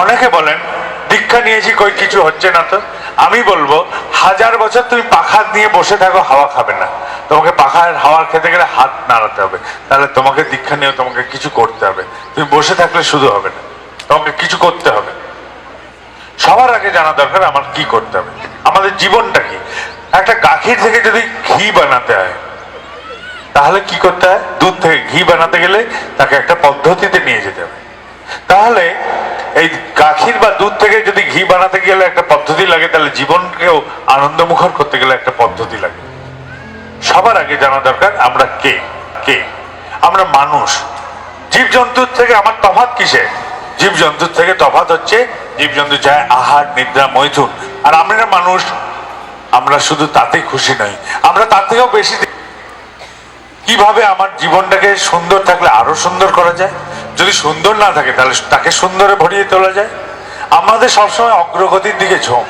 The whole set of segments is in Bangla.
অনেকে বলেন, দীক্ষা নিয়েছি কই, কিছু হচ্ছে না তো? আমি বলব, হাজার বছর তুমি পাখা নিয়ে বসে থাকো, হাওয়া খাবে না। তোমাকে পাখার হাওয়ার খেতে গেলে হাত নাড়াতে হবে। তাহলে তোমাকে দীক্ষা নিয়ে তোমাকে কিছু করতে হবে। তুমি বসে থাকলে শুধু হবে না, তোমাকে কিছু করতে হবে। সবার আগে জানা দরকার, আমার কি করতে হবে? আমাদের জীবনটা কি? একটা গাখির থেকে যদি ঘি বানাতে হয়, তাহলে কি করতে হয়? দুধ থেকে ঘি বানাতে গেলে তাকে একটা পদ্ধতিতে নিয়ে যেতে হবে। তাহলে এই গাখির বা দুধ থেকে যদি ঘি বানাতে গেলে একটা পদ্ধতি লাগে, তাহলে জীবনকেও আনন্দমুখর করতে গেলে একটা পদ্ধতি লাগে। সবার আগে জানা দরকার, আমরা কে? কে? আমরা মানুষ। জীবজন্তুর থেকে আমার তফাৎ কিসে জীবজন্তুর থেকে তফাৎ হচ্ছে, জীবজন্তু চায় আহার, নিদ্রা, মৈথুন। আর আমরা মানুষ, আমরা শুধু তাতে খুশি নই। আমরা তার থেকেও বেশি কীভাবে আমার জীবনটাকে সুন্দর থাকলে আরও সুন্দর করা যায়? যদি সুন্দর না থাকে, তাহলে তাকে সুন্দরে ভরিয়ে তোলা যায়। আমাদের সবসময় অগ্রগতির দিকে ঝোঁক।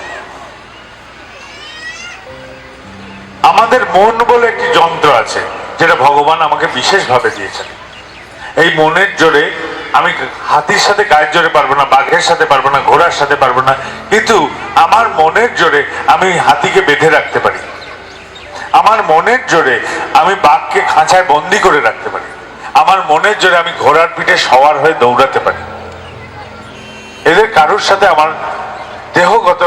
আমাদের মন বলে একটি যন্ত্র আছে, যেটা ভগবান আমাকে বিশেষভাবে দিয়েছেন। এই মনের জোরে আমি হাতির সাথে গায়ের জোরে পারব না, বাঘের সাথে পারব না, ঘোড়ার সাথে পারব না, কিন্তু আমার মনের জোরে আমি হাতিকে বেঁধে রাখতে পারি। আমার মনের জোরে আমি বাঘকে খাঁচায় বন্দি করে রাখতে পারি। আমার মনের জোরে আমি ঘোড়ার পিঠে সওয়ার হয়ে দৌড়াতে পারি। এদের কারোর সাথে আমার দেহগত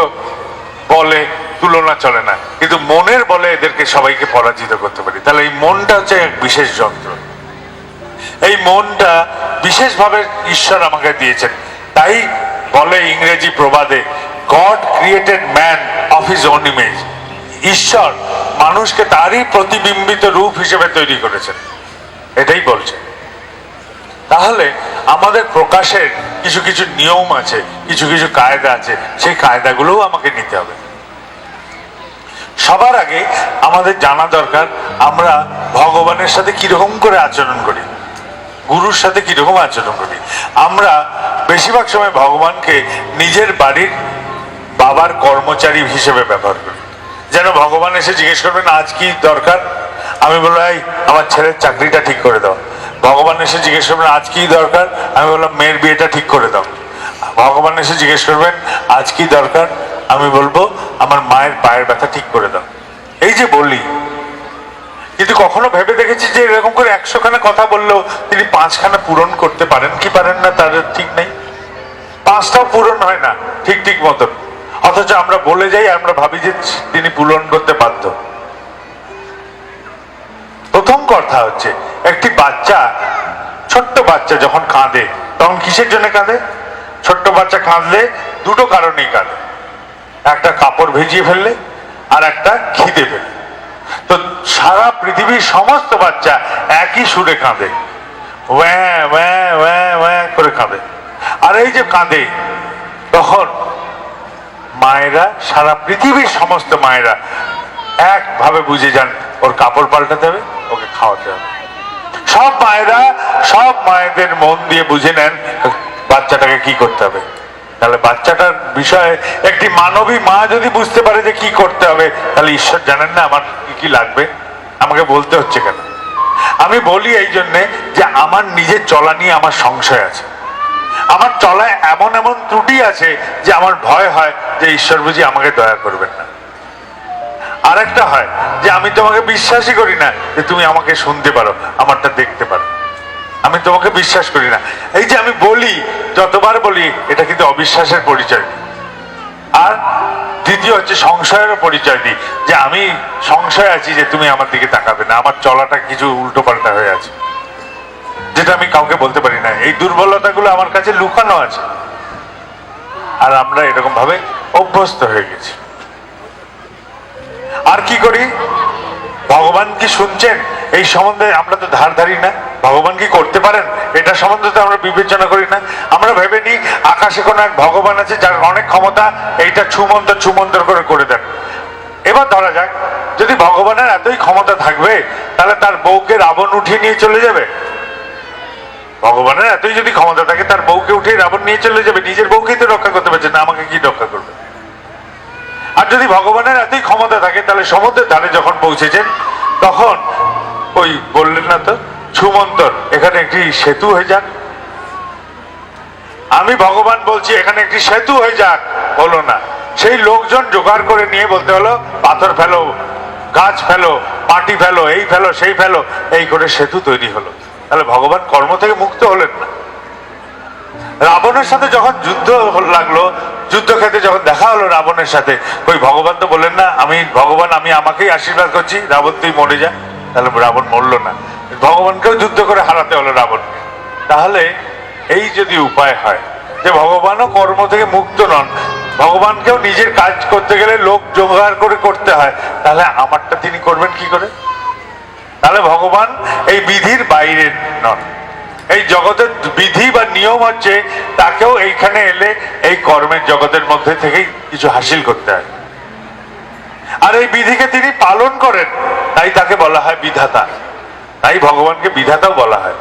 বলে তুলনা চলে না, কিন্তু মনের বলে এদেরকে সবাইকে পরাজিত করতে পারি। তাহলে এই মনটা হচ্ছে এক বিশেষ যন্ত্র। এই মনটা বিশেষভাবে ঈশ্বর আমাকে দিয়েছেন। তাই বলে ইংরেজি প্রবাদে God created man of his own image ঈশ্বর মানুষকে তারই প্রতিবিম্বিত রূপ হিসেবে তৈরি করেছেন। এটাই বলছে। তাহলে আমাদের প্রকাশের কিছু কিছু নিয়ম আছে, কিছু কিছু কায়দা আছে, সেই কায়দাগুলোও আমাকে নিতে হবে। সবার আগে আমাদের জানা দরকার, আমরা ভগবানের সাথে কীরকম করে আচরণ করি, গুরুর সাথে কীরকম আচরণ করি। আমরা বেশিরভাগ সময় ভগবানকে নিজের বাড়ির বাবার কর্মচারী হিসেবে ব্যবহার করি। যেন ভগবান এসে জিজ্ঞেস করবেন, আজ কি দরকার? আমি বললাম, এই, আমার ছেলের চাকরিটা ঠিক করে দাও। ভগবান এসে জিজ্ঞেস করবেন, আজ কি দরকার? আমি বললাম, মেয়ের বিয়েটা ঠিক করে দাও। ভগবান এসে জিজ্ঞেস করবেন, আজ কি দরকার? আমি বলব, আমার মায়ের পায়ের ব্যথা ঠিক করে দাও। এই যে বলি কিন্তু কখনো ভেবে দেখেছি যে এরকম করে একশো খানা কথা বললেও তিনি পাঁচখানা পূরণ করতে পারেন কি পারেন না, তার ঠিক নেই। পাঁচটাও পূরণ হয় না, ঠিক ঠিক মতন। অথচ আমরা বলে যাই, আমরা ভাবি যে তিনি পূরণ করতে বাধ্য। প্রথম কথা হচ্ছে, একটি বাচ্চা, ছোট্ট বাচ্চা যখন কাঁদে, তখন কিসের জন্য কাঁদে? ছোট্ট বাচ্চা কাঁদলে দুটো কারণেই কাঁদে। একটা কাপড় ভিজিয়ে ফেললে, আর একটা খিদে ফেললে তো সারা পৃথিবীর সমস্ত বাচ্চা একই সুরে কাঁদে। করে কাঁদে। আর এই যে কাঁদে, তখন মায়েরা, সারা পৃথিবীর সমস্ত মায়েরা একভাবে বুঝে যান, ওর কাপড় পাল্টাতে হবে, ওকে খাওয়াতে হবে। সব মায়েরা, সব মায়েদের মন দিয়ে বুঝে নেন বাচ্চাটাকে কি করতে হবে। তাহলে বাচ্চাটার বিষয়ে একটি মানবী মা যদি বুঝতে পারে যে কি করতে হবে, তাহলে ঈশ্বর জানেন না আমার কি কি লাগবে, আমাকে বলতে হচ্ছে কেন। আমি বলি এই জন্যে যে আমার নিজের চলা নিয়ে আমার সংশয় আছে। আমার চলায় এমন এমন ত্রুটি আছে যে আমার ভয় হয় যে ঈশ্বর বুঝি আমাকে দয়া করবেন না। আরেকটা হয় যে আমি তোমাকে বিশ্বাসই করি না যে তুমি আমাকে শুনতে পারো, আমারটা দেখতে পারো। আমি তোমাকে বিশ্বাস করি না। এই যে আমি বলি, যতবার বলি, এটা কিন্তু অবিশ্বাসের পরিচয়। আর দ্বিতীয় হচ্ছে সংশয়েরও পরিচয় দিই যে আমি সংশয় আছি যে তুমি আমার দিকে তাকাবে না। আমার চলাটা কিছু উল্টো পাল্টা হয়ে আছে। যেটা আমি কাউকে বলতে পারি না। এই দুর্বলতাগুলো আমার কাছে লুকানো আছে। আর আমরা এরকম ভাবে অভ্যস্ত হয়ে গেছি। আর কি করি? ভগবান কি শুনছেন? এই সম্বন্ধে আমরা তো ধার ধারি না। ভগবান কি করতে পারেন? এটা সম্বন্ধে তো আমরা বিবেচনা করি না। আমরা ভেবে নিই, আকাশে কোনো এক ভগবান আছে যার অনেক ক্ষমতা, এইটা ছুমন্তর ছুমন্তর করে করে দেন। এবার ধরা যাক, যদি ভগবানের এতই ক্ষমতা থাকবে, তাহলে তার বউকে রাবণ উঠিয়ে নিয়ে চলে যাবে? ভগবানের এতই যদি ক্ষমতা থাকে, তার বউকে উঠিয়ে রাবণ নিয়ে চলে যাবে। নিজের বউকেই তো রক্ষা করতে পারছে না, আমাকে কি রক্ষা করবে? আর যদি ভগবানের এতই ক্ষমতা থাকে, তাহলে সমুদ্রের ধারে যখন পৌঁছেছেন, তখন ওই বললেন না তো ছুমন্তর এখানে একটি সেতু হয়ে যাক। আমি ভগবান বলছি, এখানে একটি সেতু হয়ে যাক। হলো না। সেই লোকজন জোগাড় করে নিয়ে বলতে হলো, পাথর ফেলো, গাছ ফেলো, মাটি ফেলো, এই ফেলো, সেই ফেলো, এই করে সেতু তৈরি হলো। তাহলে ভগবান কর্ম থেকে মুক্ত হলেন না। রাবণের সাথে যখন যুদ্ধ লাগল যুদ্ধক্ষেত্রে যখন দেখা হলো রাবণের সাথে ওই ভগবান তো বলেন না, আমি ভগবান, আমি আমাকেই আশীর্বাদ করছি, রাবণ তুই মরে যা। তাহলে রাবণ মরলো না। ভগবানকেও যুদ্ধ করে হারাতে হলো রাবণ তাহলে এই যদি উপায় হয়, যে ভগবানও কর্ম থেকে মুক্ত নন, ভগবানকেও নিজের কাজ করতে গেলে লোক জোগাড় করে করতে হয়, তাহলে আমারটা তিনি করবেন কি করে? তাহলে ভগবান এই বিধির বাইরে নন। এই জগতের বিধি বা নিয়ম হচ্ছে তাকেও এইখানে এলে এই কর্মের জগতের মধ্যে থেকেই কিছু হাসিল করতে হয়। আর এই বিধিকে তিনি পালন করেন, তাই তাকে বলা হয় বিধাতা। তাই ভগবানকে বিধাতাও বলা হয়।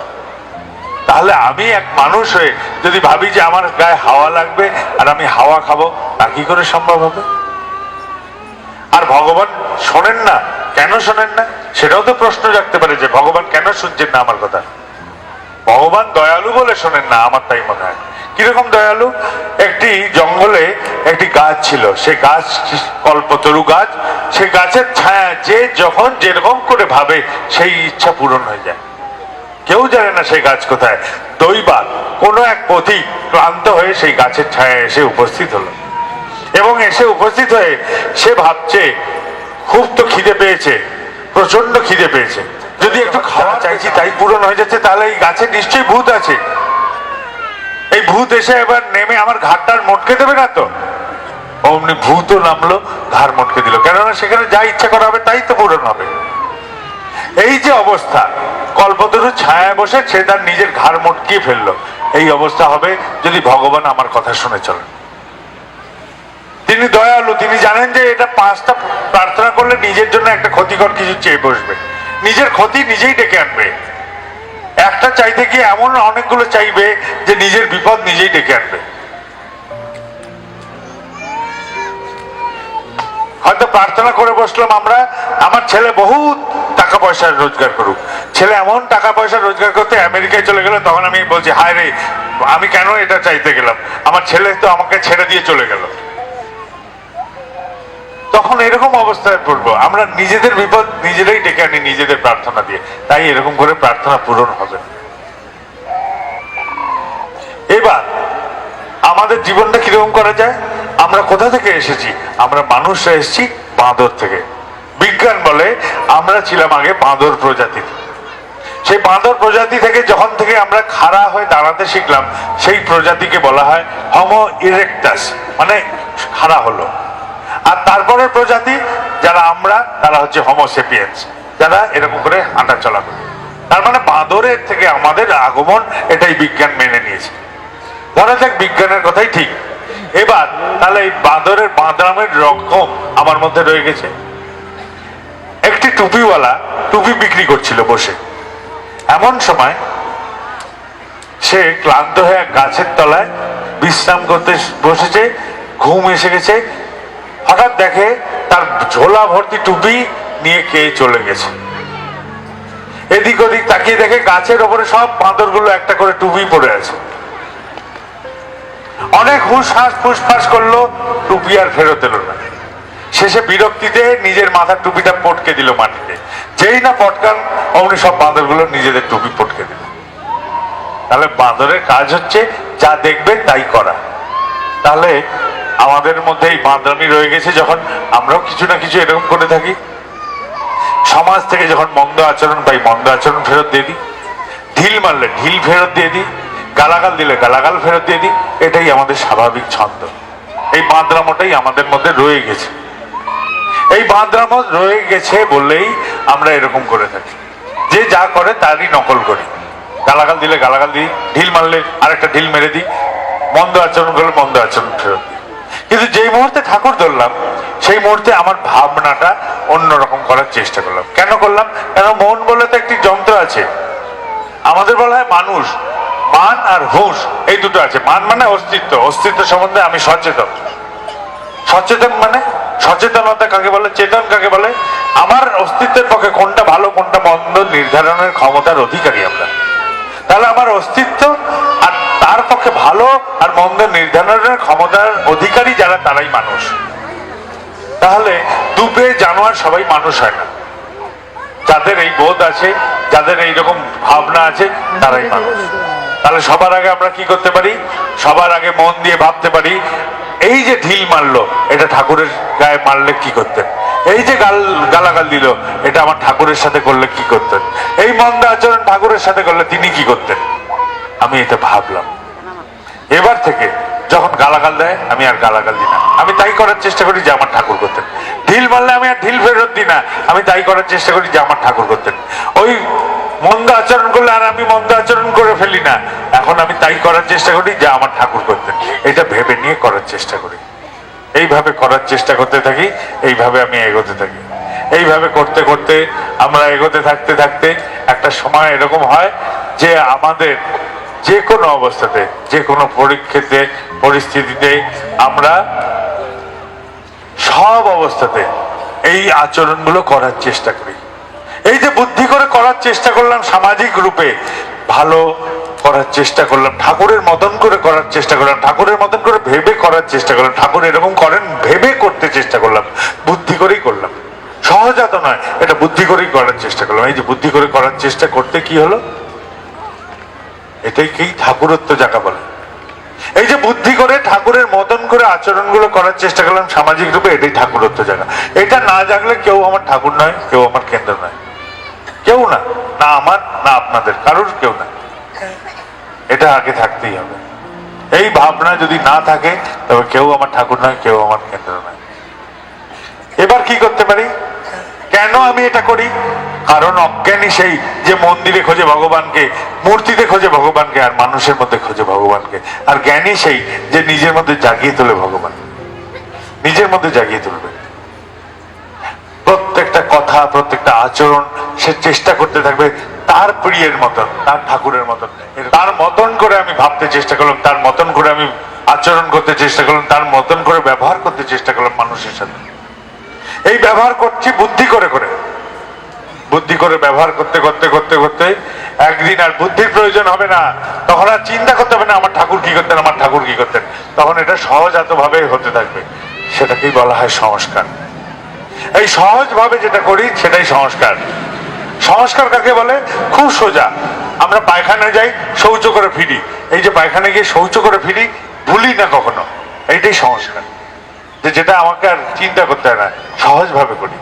তাহলে আমি এক মানুষ হয়ে যদি ভাবি যে আমার গায়ে হাওয়া লাগবে আর আমি হাওয়া খাব, তা কি করে সম্ভব হবে? আর ভগবান শোনেন না, কেন শোনেন না? সেটাও তো প্রশ্ন রাখতে পারে যে ভগবান কেন শুনছেন না আমার কথা? ভগবান দয়ালু বলে শোনেন না, আমার তাই মনে হয়। কীরকম দয়ালু? একটি জঙ্গলে একটি গাছ ছিল সে গাছ কল্পতরু গাছ সে গাছের ছায়া যে যখন যেরকম করে ভাবে, সেই ইচ্ছা পূরণ হয়ে যায়। কেউ জানে না সেই গাছ কোথায়। দৈবাত কোনো এক পথিক ক্লান্ত হয়ে সেই গাছের ছায়ায় এসে উপস্থিত হলো। এবং এসে উপস্থিত হয়ে সে ভাবছে, খুব তো খিদে পেয়েছে প্রচণ্ড খিদে পেয়েছে। যদি একটু খাওয়া চাইছি, তাই পূরণ হয়ে যাচ্ছে, তাহলে এই গাছে নিশ্চয়ই ভূত আছে। এই ভূত এসে এবার নেমে আমার ঘাটটার মটকে দেবে না তো? অমনি ভূতও নামলো, ঘাড় মটকে দিল। কেননা সেখানে যা ইচ্ছা করা হবে, তাই তো পূরণ হবে। এই যে অবস্থা, কল্পতরু ছায়া বসে সে তার নিজের ঘাড় মটকিয়ে ফেলল। এই অবস্থা হবে যদি ভগবান আমার কথা শুনে চলেন। তিনি দয়ালু, তিনি জানেন যে এটা পাঁচটা প্রার্থনা করলে নিজের জন্য একটা ক্ষতিকর কিছু চেয়ে বসবে। নিজের ক্ষতি নিজেই ডেকে আনবে। একটা চাইতে গিয়ে এমন অনেকগুলো চাইবে যে নিজের বিপদ নিজেই ডেকে আনবে। হয়তো প্রার্থনা করে বসলাম আমরা, আমার ছেলে বহুত টাকা পয়সা রোজগার করুক। ছেলে এমন টাকা পয়সা রোজগার করতে আমেরিকায় চলে গেল, তখন আমি বলছি, হায় রে, আমি কেন এটা চাইতে গেলাম? আমার ছেলে তো আমাকে ছেড়ে দিয়ে চলে গেল। তখন এরকম অবস্থায় পড়ব। আমরা নিজেদের বিপদ নিজেরাই ডেকে আনি নিজেদের প্রার্থনা দিয়ে। তাই এরকম করে প্রার্থনা পূরণ হবে। এবার, আমাদের জীবনটা কীরকম করা যায়? আমরা কোথা থেকে এসেছি? আমরা মানুষরা এসেছি বাঁদর থেকে। বিজ্ঞান বলে, আমরা ছিলাম আগে বাঁদর প্রজাতি। সেই বাঁদর প্রজাতি থেকে যখন থেকে আমরা খাড়া হয়ে দাঁড়াতে শিখলাম, সেই প্রজাতিকে বলা হয় হমো ইরেক্টাস মানে খাড়া হলো। আর তারপরের প্রজাতি যারা আমরা, তারা হচ্ছে হোমোসেপিয়েন্স যারা এরকম করে হাঁটা চলা করে। তার মানে বাঁদরের থেকে আমাদের আগমন এটাই বিজ্ঞান মেনে নিয়েছে। ধরা যাক বিজ্ঞানের কথাই ঠিক। এবার তাহলে এই বাঁদরের বাঁদরামের রকম আমার মধ্যে রয়ে গেছে। একটি টুপিওয়ালা টুপি বিক্রি করছিল বসে। এমন সময় সে ক্লান্ত হয়ে গাছের তলায় বিশ্রাম করতে বসেছে, ঘুম এসে গেছে হঠাৎ দেখে তার ঝোলা ভর্তি টুপি নিয়ে কে চলে গেছে। এদিক ওদিক তাকিয়ে দেখে গাছের ওপরে সব বাঁদরগুলো একটা করে টুপি পড়ে আছে। অনেক হুশ ফুসফাস করল, টুপি আর ফেরত এলো না। শেষে বিরক্তিতে নিজের মাথার টুপিটা পটকে দিল মাটিতে। যেই না পটকান, অমনি সব বাঁদরগুলো নিজেদের টুপি পটকে দিল। তাহলে বাঁদরের কাজ হচ্ছে যা দেখবে তাই করা। তাহলে আমাদের মধ্যে এই বাঁদরামি রয়ে গেছে যখন আমরাও কিছু না কিছু এরকম করে থাকি। সমাজ থেকে যখন মন্দ আচরণ পাই, মন্দ আচরণ ফেরত দিয়ে দিই। ঢিল মারলে ঢিল ফেরত দিয়ে দিই, গালাগাল দিলে গালাগাল ফেরত দিয়ে দিই, এটাই আমাদের স্বাভাবিক ছন্দ। এই বাঁদরামোটাই আমাদের মধ্যে রয়ে গেছে। এই বাঁদরামো রয়ে গেছে বললেই আমরা এরকম করে থাকি। যে যা করে তারই নকল করি। গালাগাল দিলে গালাগাল দিই, ঢিল মারলে আরেকটা ঢিল মেরে দিই। মন্দ আচরণ করলে মন্দ আচরণ ফেরত কিন্তু যেই মুহূর্তে ঠাকুর ধরলাম, সেই মুহূর্তে আমার ভাবনাটা অন্যরকম করার চেষ্টা করলাম। কেন করলাম? কেন মন বলে তো একটি যন্ত্র আছে। আমাদের বলা হয় মানুষ। মান আর হুঁশ, এই দুটো আছে। মান মানে অস্তিত্ব। অস্তিত্ব সম্বন্ধে আমি সচেতন। সচেতন মানে সচেতনতা কাকে বলে? চেতন কাকে বলে? আমার অস্তিত্বের পক্ষে কোনটা ভালো, কোনটা মন্দ, নির্ধারণের ক্ষমতার অধিকারী আমরা। তাহলে আমার অস্তিত্ব আর মন্দ নির্ধারণের ক্ষমতার অধিকারী যারা, তারাই মানুষ। তাহলে দুপে জানোয়ার সবাই মানুষ হয় না। যাদের এই বোধ আছে, যাদের এই রকম ভাবনা আছে, তারাই মানুষ। তাহলে সবার আগে আমরা কি করতে পারি? সবার আগে মন দিয়ে ভাবতে পারি, এই যে ঢিল মারলো, এটা ঠাকুরের গায়ে মারলে কি করতেন? এই যে গাল, গালাগাল দিল, এটা আমার ঠাকুরের সাথে করলে কি করতেন? এই মন্দ আচরণ ঠাকুরের সাথে করলে তিনি কি করতেন? আমি এটা ভাবলাম। এবার থেকে যখন গালাগাল দেয়, আমি আর গালাগাল দিই না। আমি তাই করার চেষ্টা করি যে আমার ঠাকুর করতেন। ঢিল মারলে আমি আর ঢিল ফেরত দিই না। আমি তাই করার চেষ্টা করি যে আমার ঠাকুর করতেন। ওই মন্দ আচরণ করলে আর আমি মন্দ আচরণ করে ফেলি না। এখন আমি তাই করার চেষ্টা করি যে আমার ঠাকুর করতেন। এটা ভেবে নিয়ে করার চেষ্টা করি। এইভাবে করার চেষ্টা করতে থাকি, এইভাবে আমি এগোতে থাকি। এইভাবে করতে করতে আমরা এগোতে থাকতে থাকতে একটা সময় এরকম হয় যে আমাদের যে কোনো অবস্থাতে যে কোনো পরীক্ষাতে, পরিস্থিতিতে আমরা সব অবস্থাতে এই আচরণগুলো করার চেষ্টা করি। এই যে বুদ্ধি করে করার চেষ্টা করলাম সামাজিক রূপে, ভালো করার চেষ্টা করলাম, ঠাকুরের মতন করে করার চেষ্টা করলাম, ঠাকুরের মতন করে ভেবে করার চেষ্টা করলাম, ঠাকুর এরকম করেন, ভেবে করতে চেষ্টা করলাম, বুদ্ধি করেই করলাম। সহজাত নয়, এটা বুদ্ধি করেই করার চেষ্টা করলাম। এই যে বুদ্ধি করে করার চেষ্টা করতে কি হলো? এটাই কি ঠাকুরত্ব যাকা বলে। এই যে বুদ্ধি করে ঠাকুরের মতন করে আচরণগুলো করার চেষ্টা করলাম, সামাজিক রূপে এটাই ঠাকুরত্ব জায়গা। এটা না জাগলে কেউ আমার ঠাকুর নয়, কেউ আমার কেন্দ্র নয়। কেউ না না আমার, না আপনাদের, কারোর কেউ না। এটা আগে থাকতেই হবে। এই ভাবনা যদি না থাকে, তবে কেউ আমার ঠাকুর নয়, কেউ আমার কেন্দ্র নয়। এবার কি করতে পারি? কেন আমি এটা করি? কারণ অজ্ঞানী সেই যে মন্দিরে খোঁজে ভগবানকে, মূর্তিতে খোঁজে ভগবানকে আর মানুষের মধ্যে খোঁজে ভগবানকে। আর জ্ঞানী সেই যে নিজের মধ্যে জাগিয়ে তোলে ভগবান। নিজের মধ্যে জাগিয়ে তুলবে। প্রত্যেকটা কথা, প্রত্যেকটা আচরণ সে চেষ্টা করতে থাকবে তার প্রিয়ের মতন, তার ঠাকুরের মতন। তার মতন করে আমি ভাবতে চেষ্টা করলাম, তার মতন করে আমি আচরণ করতে চেষ্টা করলাম, তার মতন করে ব্যবহার করতে চেষ্টা করলাম মানুষের সাথে। এই ব্যবহার করছি বুদ্ধি করে করে। বুদ্ধি করে ব্যবহার করতে করতে করতে করতে একদিন আর বুদ্ধির প্রয়োজন হবে না। তখন আর চিন্তা করতে হবে না, আমার ঠাকুর কি করতেন, আমার ঠাকুর কি করতেন। তখন এটা সহজাত ভাবে হতে থাকবে। সেটাকেই বলা হয় সংস্কার। এই সহজ ভাবে যেটা করি, সেটাই সংস্কার। সংস্কার কাকে বলে? খুব সোজা। আমরা পায়খানা যাই, শৌচ করে ফিরি। এই যে পায়খানা গিয়ে শৌচ করে ফিরি, ভুলি না কখনো। এইটাই সংস্কার। যে যেটা আমাকে আর চিন্তা করতে হয় না, সহজভাবে করি।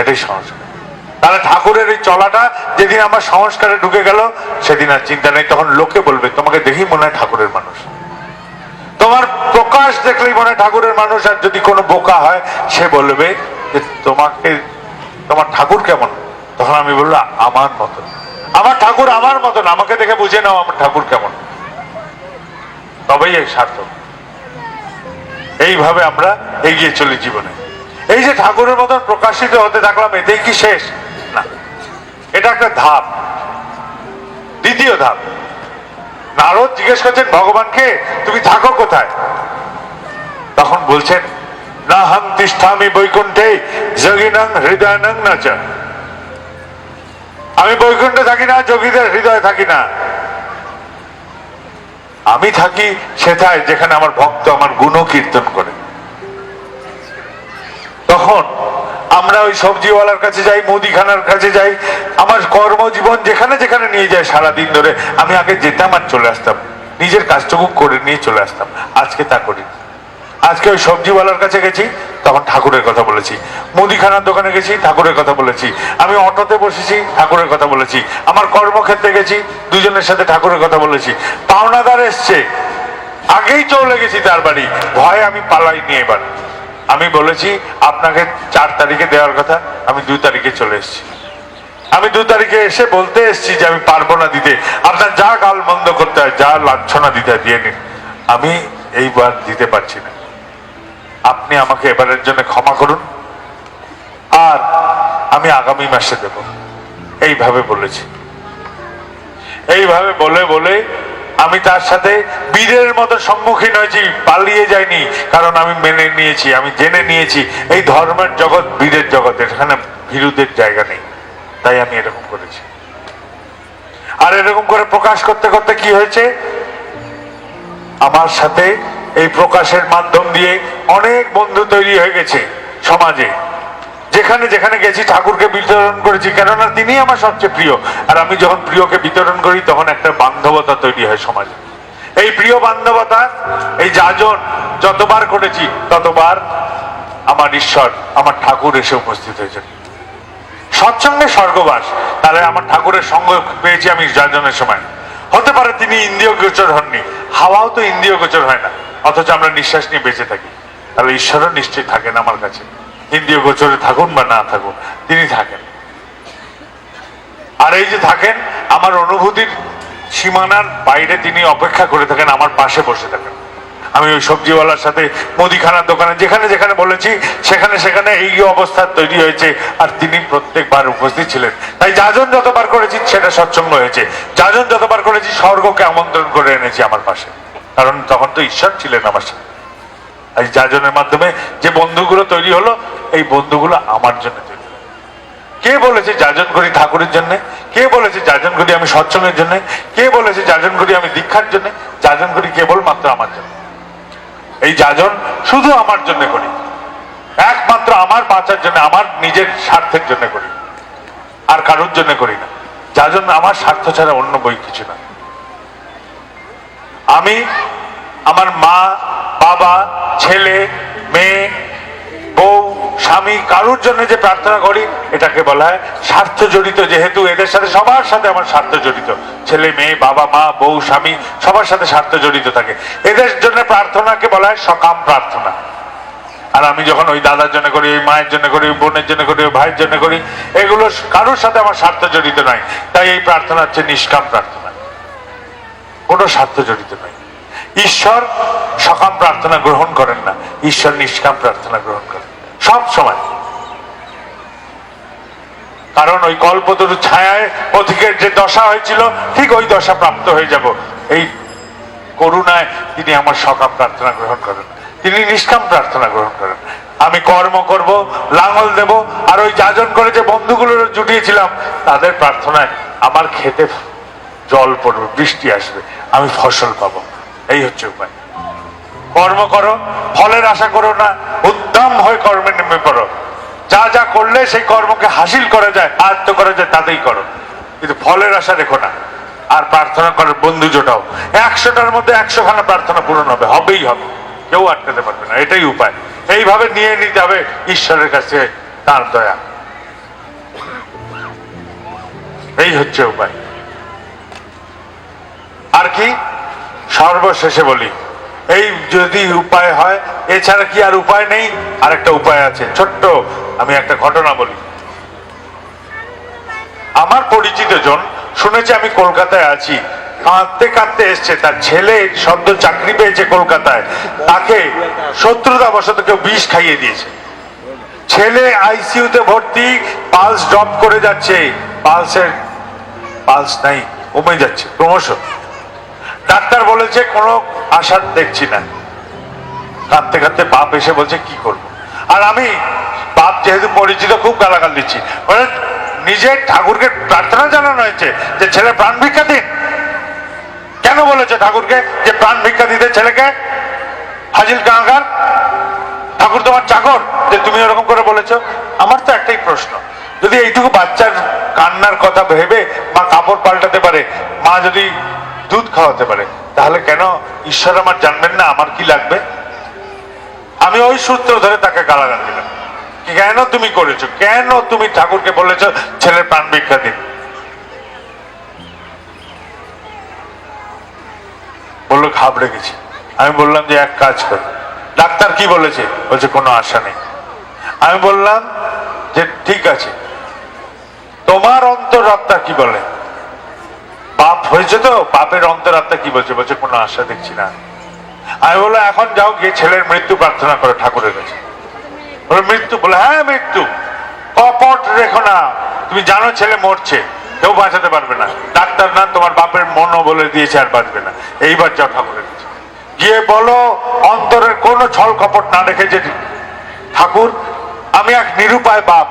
এটাই সংস্কার তাহলে ঠাকুরের এই চলাটা যেদিন আমার সংস্কারে ঢুকে গেল, সেদিন আর চিন্তা নেই। তখন লোকে বলবে, তোমাকে দেখেই মনে হয় ঠাকুরের মানুষ। তোমার প্রকাশ দেখলেই মনে হয় ঠাকুরের মানুষ, আর যদি কোনো বোকা হয়, সে বলবে যে, তোমাকে, তোমার ঠাকুর কেমন? তখন আমি বললাম আমার মতন। আমার ঠাকুর আমার মতন। আমাকে দেখে বুঝে নাও আমার ঠাকুর কেমন। তবেই এই সার্থক। এইভাবে আমরা এগিয়ে চলি জীবনে। এই যে ঠাকুরের মতন প্রকাশিত হতে থাকলাম, এতেই কি শেষ? না। এটা একটা ধাপ। দ্বিতীয় ধাপ। নারদ জিজ্ঞেস করছেন ভগবানকে তুমি থাকো কোথায়? তখন বলছেন, না হাম তিষ্ঠামি বৈকুণ্ঠে, যোগিনাং হৃদয়ানং নাচা। আমি বৈকুণ্ঠে থাকি না, যোগীদের হৃদয়ে থাকি না। আমি থাকি সেথায় যেখানে আমার ভক্ত আমার গুণ কীর্তন করে। তখন আমরা ওই সবজিওয়ালার কাছে যাই, মুদিখানার কাছে যাই, আমার কর্মজীবন যেখানে যেখানে নিয়ে যায় সারাদিন ধরে। আমি আগে যেতাম আর চলে আসতাম। নিজের কাজটুকু করে নিয়ে চলে আসতাম। আজকে তা করি। আজকে ওই সবজিওয়ালার কাছে গেছি, তখন ঠাকুরের কথা বলেছি। মুদিখানার দোকানে গেছি, ঠাকুরের কথা বলেছি। আমি অটোতে বসেছি, ঠাকুরের কথা বলেছি। আমার কর্মক্ষেত্রে গেছি, দুজনের সাথে ঠাকুরের কথা বলেছি। পাওনাদার এসছে। আগেই চলে গেছি তার বাড়ি। ভয় আমি পালাই পালাইনি এবার। আমি বলেছি, আপনাকে চার তারিখে দেওয়ার কথা, আমি দু তারিখে চলে এসেছি। আমি দু তারিখে এসে বলতে এসেছি যে, আমি পারব না দিতে। আপনার যা গাল বন্ধ করতে হয়, যা লাঞ্ছনা দিতে হয়, দিয়ে নিন। আমি এইবার দিতে পারছি না। আপনি আমাকে এবারের জন্য ক্ষমা করুন। আর আমি আগামী মাসে দেব। এইভাবে বলেছি। এইভাবে বলে বলে আমি তার সাথে বীরের মতো সম্মুখীন হয়েছি, পালিয়ে যাইনি, কারণ আমি মেনে নিয়েছি, আমি জেনে নিয়েছি, এই ধর্মের জগৎ বীরের জগৎ, এখানে ভীরুদের জায়গা নেই। তাই আমি এরকম করেছি। আর এরকম করে প্রকাশ করতে করতে কি হয়েছে? আমার সাথে এই প্রকাশের মাধ্যম দিয়ে অনেক বন্ধু তৈরি হয়ে গেছে সমাজে। যেখানে যেখানে গেছি, ঠাকুরকে বিতরণ করেছি, কেননা তিনি আমার সবচেয়ে প্রিয়। আর আমি যখন প্রিয়কে বিতরণ করি, তখন একটা বান্ধবতা তৈরি হয় সমাজে। এই প্রিয় বান্ধবতা, এই যাজন, যতবার করেছি, ততবার আমার ঈশ্বর, আমার ঠাকুর এসে উপস্থিত হয়েছেন। সৎসঙ্গে স্বর্গবাস, তাহলে আমার ঠাকুরের সঙ্গ পেয়েছি আমি যাজনের সময়। হতে পারে তিনি ইন্দ্রিয় গোচর হননি। হাওয়াও তো ইন্দ্রিয় গোচর হয় না। অথচ আমরা নিঃশ্বাস নিয়ে বেঁচে থাকি। তাহলে ঈশ্বরও নিশ্চয়ই থাকেন আমার কাছে। ইন্দ্রিয় গোচরে থাকুন বা না থাকুন, তিনি থাকেন। আর এই যে থাকেন, আমার অনুভূতির সীমানার বাইরে তিনি অপেক্ষা করে থাকেন, আমার পাশে বসে থাকেন। আমি ওই সবজিওয়ালার সাথে মুদিখানার দোকানে, যেখানে যেখানে বলেছি, সেখানে সেখানে এই অবস্থা তৈরি হয়েছে, আর তিনি প্রত্যেকবার উপস্থিত ছিলেন। তাই যাজন যতবার করেছি, সেটা সৎসঙ্গ হয়েছে। যাজন যতবার করেছি, স্বর্গকে আমন্ত্রণ করে এনেছি আমার পাশে। কারণ তখন তো ঈশ্বর ছিলেন আমার সাথে। এই যাজনের মাধ্যমে যে বন্ধুগুলো তৈরি হলো, এই বন্ধুগুলো আমার জন্য তৈরি কে বলেছে যাজন করি ঠাকুরের জন্য? কে বলেছে যাজন করি আমি সৎসঙ্গের জন্য? কে বলেছে যাজন করি আমি দীক্ষার জন্য? যাজন করি কেবলমাত্র আমার জন্য। এই যাজন শুধু আমার জন্য করি। একমাত্র আমার বাঁচার জন্য, আমার নিজের স্বার্থের জন্য করি। আর কারোর জন্য করি না। যাজন আমার স্বার্থ ছাড়া অন্য বই কিছু না। আমি আমার মা, বাবা, ছেলে, মেয়ে, বউ, স্বামী, কারুর জন্য যে প্রার্থনা করি, এটাকে বলা হয় স্বার্থ জড়িত যেহেতু এদের সাথে সবার সাথে আমার স্বার্থ জড়িত ছেলে, মেয়ে, বাবা, মা, বউ, স্বামী, সবার সাথে স্বার্থ জড়িত থাকে। এদের জন্য প্রার্থনাকে বলা হয় সকাম প্রার্থনা। আর আমি যখন ওই দাদার জন্য করি, ওই মায়ের জন্য করি, ওই বোনের জন্য করি, ওই ভাইয়ের জন্য করি, এগুলো কারোর সাথে আমার স্বার্থ জড়িত নয়। তাই এই প্রার্থনা হচ্ছে নিষ্কাম প্রার্থনা। কোনো স্বার্থ জড়িত নয় ঈশ্বর সকাম প্রার্থনা গ্রহণ করেন না, ঈশ্বর নিষ্কাম প্রার্থনা গ্রহণ করেন। সব সময়। কারণ ওই কল্পতরু ছায়ায় পথিকের যে দশা হয়েছিল, ঠিক ওই দশা প্রাপ্ত হয়ে যাব। এই করুণায় তিনি আমার সকাম প্রার্থনা গ্রহণ করেন। তিনি নিষ্কাম প্রার্থনা গ্রহণ করেন। আমি কর্ম করব, লাঙল দেব, আর ওই যাজন করে যে বন্ধুগুলো জুটিয়েছিলাম, তাদের প্রার্থনায় আমার খেতে জল পড়বে, বৃষ্টি আসবে, আমি ফসল পাবো। এই হচ্ছে উপায়। কর্ম করো, ফলের আশা করো না, উদ্যম হয়ে কর্মে নেমে পড়ো। যা যা করলে সেই কর্মকে হাসিল করা যায়, আয়ত্ত করা যায়, তাতেই করো। কিন্তু ফলের আশা রেখো না, আর প্রার্থনা করার বন্ধু জোটাও। একশোটার মধ্যে একশো খানা প্রার্থনা পূরণ হবে, হবেই হবে। কেউ আটকাতে পারবে না, এটাই উপায়। এইভাবে নিয়ে নিতে হবে ঈশ্বরের কাছে তার দয়া। এই হচ্ছে উপায়। আর কি? সর্বশেষে বলি, এই যদি উপায় হয়, এছাড়া কি আর উপায় নেই? আর একটা উপায় আছে। ছোট্ট, আমি একটা ঘটনা বলি। আমার পরিচিত জন শুনেছে আমি কলকাতায় আছি। কাঁদতে কাঁদতে এসছে। তার ছেলে সদ্য চাকরি পেয়েছে কলকাতায়। তাকে শত্রুতা বশত কেউ বিষ খাইয়ে দিয়েছে। ছেলে আইসিইউতে ভর্তি, পালস ড্রপ করে যাচ্ছে। পালসের, পালস নাই, কমে যাচ্ছে, ক্রমশ। ডাক্তার বলেছে, কোনো আশা দেখছি না। কাঁদতে কাঁদতে বাপ এসে বলছে, কি করব? আর আমি বাপ যেহেতু পরিচিত, খুব গালাগাল দিচ্ছি। নিজের ঠাকুরকে প্রার্থনা জানানো হয়েছে যে ছেলে প্রাণ ভিক্ষা দিন। কেন বলেছে ঠাকুরকে যে প্রাণ ভিক্ষা দিতে ছেলেকে? হাজিল কাঁগার ঠাকুর তোমার চাকর, যে তুমি ওরকম করে বলেছ। আমার তো একটাই প্রশ্ন, যদি এইটুকু বাচ্চার কান্নার কথা ভেবে মা কাপড় পাল্টাতে পারে, মা যদি দুধ খাওয়াতে পারে। তাহলে কেন ঈশ্বর আমার জানবেন না? আমার কি লাগবে? আমি ওই সূত্র ধরে তাকে গালাগাল দিলাম। কেন তুমি করেছ? কেন তুমি ঠাকুরকে বলেছ ছেলের প্রাণ ভিক্ষা দিন? বলল ঘাবড়ে গেছি আমি বললাম যে, এক কাজ কর। ডাক্তার কি বলেছে? বলছে, কোনো আশা নেই। আমি বললাম যে, ঠিক আছে। তোমার অন্তর অন্তরাত্মা কি বলে? পাপ হয়েছে তো? পাপের অন্তরাত্মা কি বলছে? বলছে, কোনো আশা দেখছি না। আমি বললাম, এখন যাও গিয়ে ছেলের মৃত্যু প্রার্থনা করে, ঠাকুরের কাছে। বলে, মৃত্যু? বলে হ্যাঁ মৃত্যু। কপট রেখো না। তুমি জানো ছেলে মরছে, কেউ বাঁচাতে পারবে না। ডাক্তার না, তোমার বাপের মনও বলে দিয়েছে আর বাঁচবে না। এইবার যাও ঠাকুরের কাছে। গিয়ে বলো, অন্তরের কোনো ছল কপট না রেখে যে, ঠাকুর, আমি এক নিরুপায় বাপ।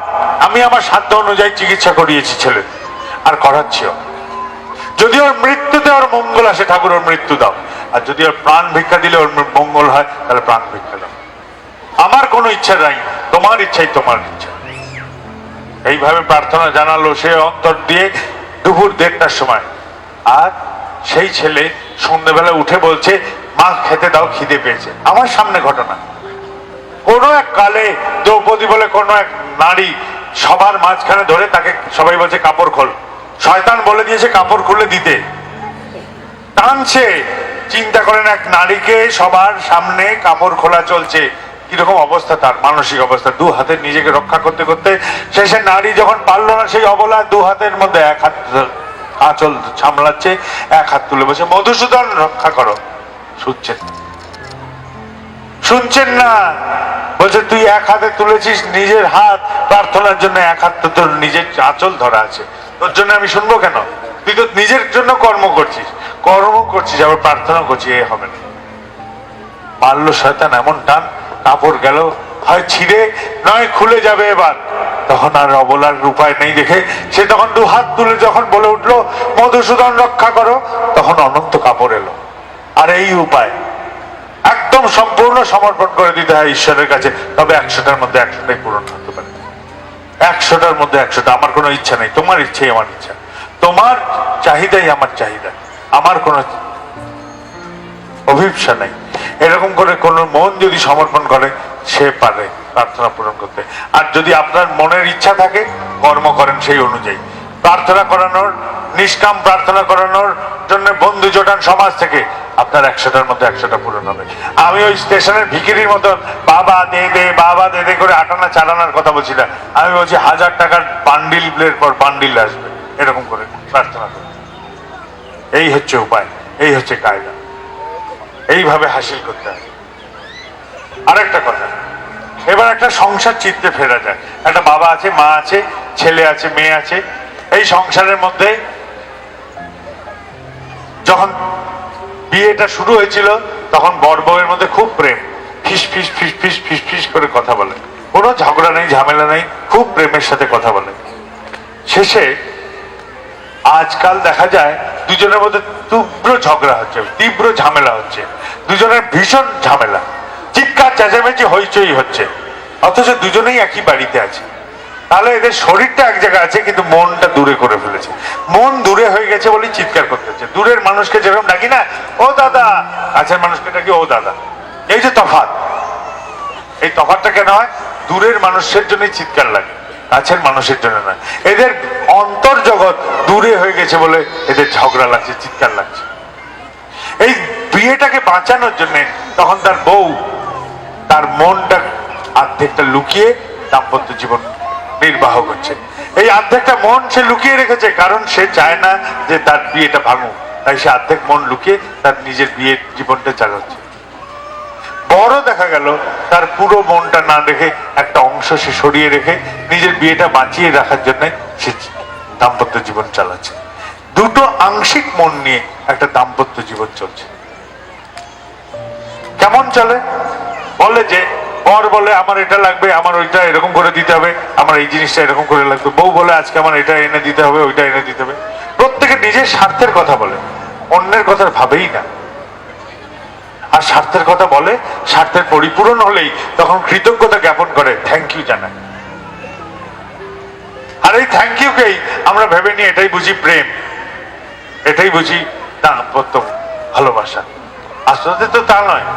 আমি আমার সাধ্য অনুযায়ী চিকিৎসা করিয়েছি ছেলে আর করাচ্ছিও যদি ওর মৃত্যুতে ওর মঙ্গল আসে ঠাকুর ওর মৃত্যু দাও। আর যদি ওর প্রাণ ভিক্ষা দিলে, ওর মঙ্গল হয়, তাহলে প্রাণ ভিক্ষা দাও। আমার কোনো ইচ্ছা নাই, তোমার ইচ্ছাই তোমার ইচ্ছা। এইভাবে প্রার্থনা জানালো সে অন্তর দিয়ে দুপুর দেড়টার সময়। আর সেই ছেলে সন্ধ্যেবেলা উঠে বলছে, মা, খেতে দাও, খিদে পেয়েছে। আমার সামনে ঘটনা। কোনো এক কালে দ্রৌপদী বলে কোনো এক নারী সবার মাঝখানে ধরে তাকে সবাই বলছে, কাপড় খোল। শয়তান বলে দিয়েছে কাপড় খুলে দিতে। টানছে। চিন্তা করেন এক নারীকে সবার সামনে কাপড় খোলা চলছে। কীরকম অবস্থা তার, মানসিক অবস্থা। দু হাতে নিজেকে রক্ষা করতে করতে শেষে নারী যখন পারল না সেই অবলা দু হাতের মধ্যে এক হাত আঁচল সামলাচ্ছে, এক হাত তুলে বসে, মধুসূদন, রক্ষা করো। শুনছেন। শুনছেন না? বলছে, তুই এক হাতে তুলেছিস নিজের হাত। প্রার্থনার জন্য এক হাত তো তোর নিজের আঁচল ধরা আছে। তোর জন্য আমি শুনব কেন? তুই তো নিজের জন্য কর্ম করছিস। কর্ম করছিস, আবার প্রার্থনা করছিস, এ হবে না। মারলো শয়তান এমন টান, কাপড় গেল হয় ছিঁড়ে, নয় খুলে যাবে এবার। তখন আর অবলার উপায় নেই দেখে, সে তখন দু হাত তুলে যখন বলে উঠল, মধুসূদন রক্ষা করো, তখন অনন্ত কাপড় এলো। আর এই উপায় একদম সম্পূর্ণ সমর্পণ করে দিতে হয় ঈশ্বরের কাছে, তবে একশোটার মধ্যে একশোটাই পূরণ হতে পারে। একশোটার মধ্যে একশোটা, আমার কোনো ইচ্ছা নেই, তোমার ইচ্ছাই আমার ইচ্ছা। তোমার চাহিদাই আমার চাহিদা, আমার কোনো অভিপ্সা নেই। এরকম করে কোনো মন যদি সমর্পণ করে, সে পারে, প্রার্থনা পূরণ করতে। আর যদি আপনার মনের ইচ্ছা থাকে, কর্ম করেন সেই অনুযায়ী। প্রার্থনা করানোর, নিষ্কাম প্রার্থনা করানোর জন্য বন্ধু জোটান সমাজ থেকে আপনার একশোটার মধ্যে একশোটা পূরণ হবে। আমি ওই স্টেশনের ভিকিরির মতো বাবা, দে দে, বাবা, দে দে করে আটানা চালানোর কথা বলছি না। আমি বলছি হাজার টাকার বান্ডিলের পর বান্ডিল আসবে। এরকম করে প্রার্থনা করে। এই হচ্ছে উপায়, এই হচ্ছে কায়দা। এইভাবে হাসিল করতে হয় আরেকটা কথা, এবার একটা সংসার চিত্তে ফেরা যায়। একটা বাবা আছে, মা আছে, ছেলে আছে, মেয়ে আছে। এই সংসারের মধ্যে যখন বিয়েটা শুরু হয়েছিল, তখন বউয়ের মধ্যে খুব প্রেম। ফিস ফিস ফিস ফিস ফিস ফিস করে কথা বলে। কোনো ঝগড়া নেই, ঝামেলা নেই, খুব প্রেমের সাথে কথা বলে। শেষে আজকাল দেখা যায় দুজনের মধ্যে তীব্র ঝগড়া হচ্ছে, তীব্র ঝামেলা হচ্ছে। দুজনের ভীষণ ঝামেলা। চিৎকার, চেঁচামেচি, হইচই হচ্ছে। অথচ দুজনেই একই বাড়িতে আছে। তাহলে এদের শরীরটা এক জায়গায় আছে, কিন্তু মনটা দূরে করে ফেলেছে। মন দূরে হয়ে গেছে বলেই চিৎকার করতে হচ্ছে। দূরের মানুষকে যেরকম ডাকি না, ও দাদা! কাছের মানুষকে ডাকি, ও দাদা! এই যে তফাৎ। এই তফাৎটা কেন হয়? দূরের মানুষের জন্যই চিৎকার লাগে, কাছের মানুষের জন্য না এদের অন্তর জগৎ দূরে হয়ে গেছে বলে এদের ঝগড়া লাগছে, চিৎকার লাগছে। এই বিয়েটাকে বাঁচানোর জন্য তখন তার বউ তার মনটা অর্ধেকটা লুকিয়ে দাম্পত্য জীবন নির্বাহ করছে। এই অর্ধেকটা মন সে লুকিয়ে রেখেছে, কারণ সে চায় না যে তার বিয়েটা ভাঙুক। তাই সে অর্ধেক মন লুকিয়ে তার নিজের বিয়ের জীবনটা চালাচ্ছে। বড় দেখা গেল, তার পুরো মনটা না রেখে একটা অংশ সে সরিয়ে রেখে নিজের বিয়েটা বাঁচিয়ে রাখার জন্য সে দাম্পত্য জীবন চালাচ্ছে। দুটো আংশিক মন নিয়ে একটা দাম্পত্য জীবন চলছে। কেমন চলে? বলে যে বর বলে আমার এটা লাগবে, আমার ওইটা এরকম করে দিতে হবে, আমার এই জিনিসটা এরকম করে লাগবে। বউ বলে আজকে আমার এটা এনে দিতে হবে, ওইটা এনে দিতে হবে। প্রত্যেকে নিজের স্বার্থের কথা বলে, অন্যের কথা ভাবেই না। আর স্বার্থের কথা বলে, স্বার্থের পরিপূরণ হলেই তখন কৃতজ্ঞতা জ্ঞাপন করে থ্যাংক ইউ জানায় আর এই থ্যাংক ইউকেই আমরা ভেবে নিই এটাই বুঝি প্রেম, এটাই বুঝি দাম্পত্য ভালোবাসা। আসলে তো তা নয়।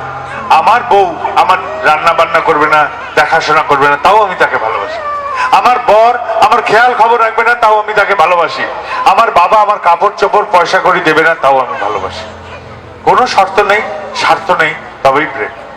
আমার বউ আমার রান্না বান্না করবে না, দেখাশোনা করবে না, তাও আমি তাকে ভালোবাসি। আমার বর আমার খেয়াল খবর রাখবে না, তাও আমি তাকে ভালোবাসি। আমার বাবা আমার কাপড় চোপড় পয়সা করি দেবে না, তাও আমি ভালোবাসি। কোনো শর্ত নেই, স্বার্থ নেই, তবেই প্রেম।